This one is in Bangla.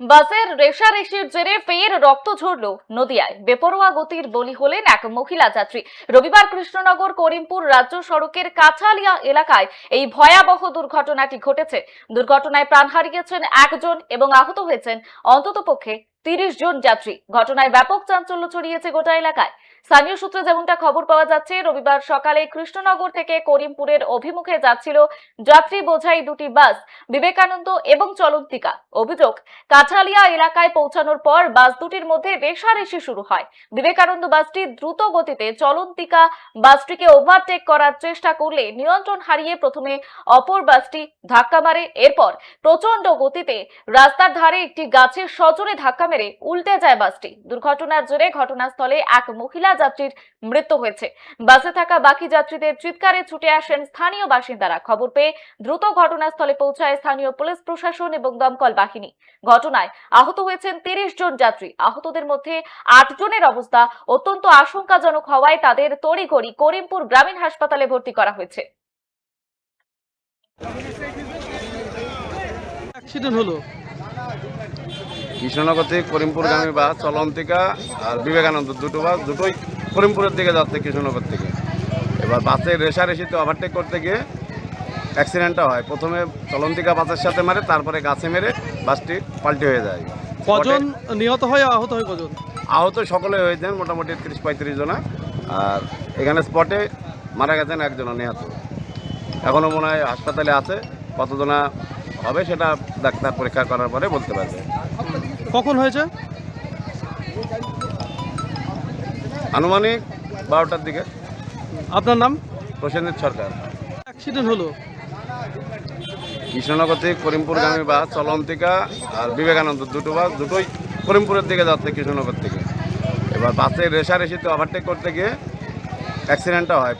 বাসের রেশারেশির জেরে ফের রক্ত ঝরল নদিয়ায়। বেপরোয়া গতির বলি হলেন এক মহিলা যাত্রী। রবিবার কৃষ্ণনগর, করিমপুর রাজ্য সড়কের কাছালিয়া এলাকায় এই ভয়াবহ দুর্ঘটনাটি ঘটেছে। দুর্ঘটনায় প্রাণ হারিয়েছেন একজন এবং আহত হয়েছেন অন্ততপক্ষে তিরিশ জন যাত্রী। ঘটনায় ব্যাপক চাঞ্চল্য ছড়িয়েছে গোটা এলাকায়। স্থানীয় সূত্রে যেমনটা খবর পাওয়া যাচ্ছে, রবিবার সকালে কৃষ্ণনগর থেকে করিমপুরের অভিমুখে যাচ্ছিল যাত্রী বোঝাই দুটি বাস, বিবেকানন্দ এবং চলন্তিকা। অভিযোগ, কাছালিয়া এলাকায় পৌঁছানোর পর বাস দুটির মধ্যে রেশারেশি শুরু হয়। বিবেকানন্দ বাসটি দ্রুত গতিতে চলন্তিকা বাসটিকে ওভারটেক করার চেষ্টা করলে নিয়ন্ত্রণ হারিয়ে প্রথমে অপর বাসটি ধাক্কা মারে। এরপর প্রচণ্ড গতিতে রাস্তার ধারে একটি গাছের সজোরে ধাক্কা মেরে উল্টে যায় বাসটি। দুর্ঘটনার জেরে ঘটনাস্থলে এক মহিলা যাত্রীর মৃত্যু হয়েছে। বাসে থাকা বাকি যাত্রীদের চিৎকারে ছুটে আসেন স্থানীয় বাসিন্দারা। খবর পেয়ে দ্রুত ঘটনাস্থলে পৌঁছায় স্থানীয় পুলিশ প্রশাসন এবং দমকল বাহিনী। ঘটনায় আহত হয়েছেন তিরিশ জন যাত্রী। আহতদের মধ্যে আট জনের অবস্থা অত্যন্ত আশঙ্কাজনক হওয়ায় তাদের তড়িঘড়ি করিমপুর গ্রামীণ হাসপাতালে ভর্তি করা হয়েছে। অ্যাক্সিডেন্ট হলো। কৃষ্ণনগর থেকে করিমপুরগামী বাস চলন্তিকা আর বিবেকানন্দ দুটো বাস দুটোই করিমপুরের দিকে যাচ্ছে কৃষ্ণনগর থেকে। এবার বাসের রেশারেশিতে ওভারটেক করতে গিয়ে অ্যাক্সিডেন্টটা হয়। প্রথমে চলন্তিকা বাসের সাথে মারে তারপরে গাছে মেরে বাসটি পাল্টি হয়ে যায়। কজন নিহত হয় আহত হয় কজন? আহত সকলে হয়েছেন মোটামুটি তিরিশ পঁয়ত্রিশ জনা। আর এখানে স্পটে মারা গেছেন একজন নিহত। এখনও মনে হয় হাসপাতালে আছে কতজনা হবে সেটা ডাক্তার পরীক্ষা করার পরে বলতে পারবে। কখন হয়েছে? আনুমানিক বারোটার দিকে। আপনার নাম? প্রসেনজিৎ সরকার। অ্যাক্সিডেন্ট হলো। কৃষ্ণনগর থেকে করিমপুরগামী বাস চলন্তিকা আর বিবেকানন্দ দুটো বাস দুটোই করিমপুরের দিকে যাচ্ছে কৃষ্ণনগর থেকে। এবার বাসের রেশারেশিতে ওভারটেক করতে গিয়ে অ্যাক্সিডেন্টটা হয়।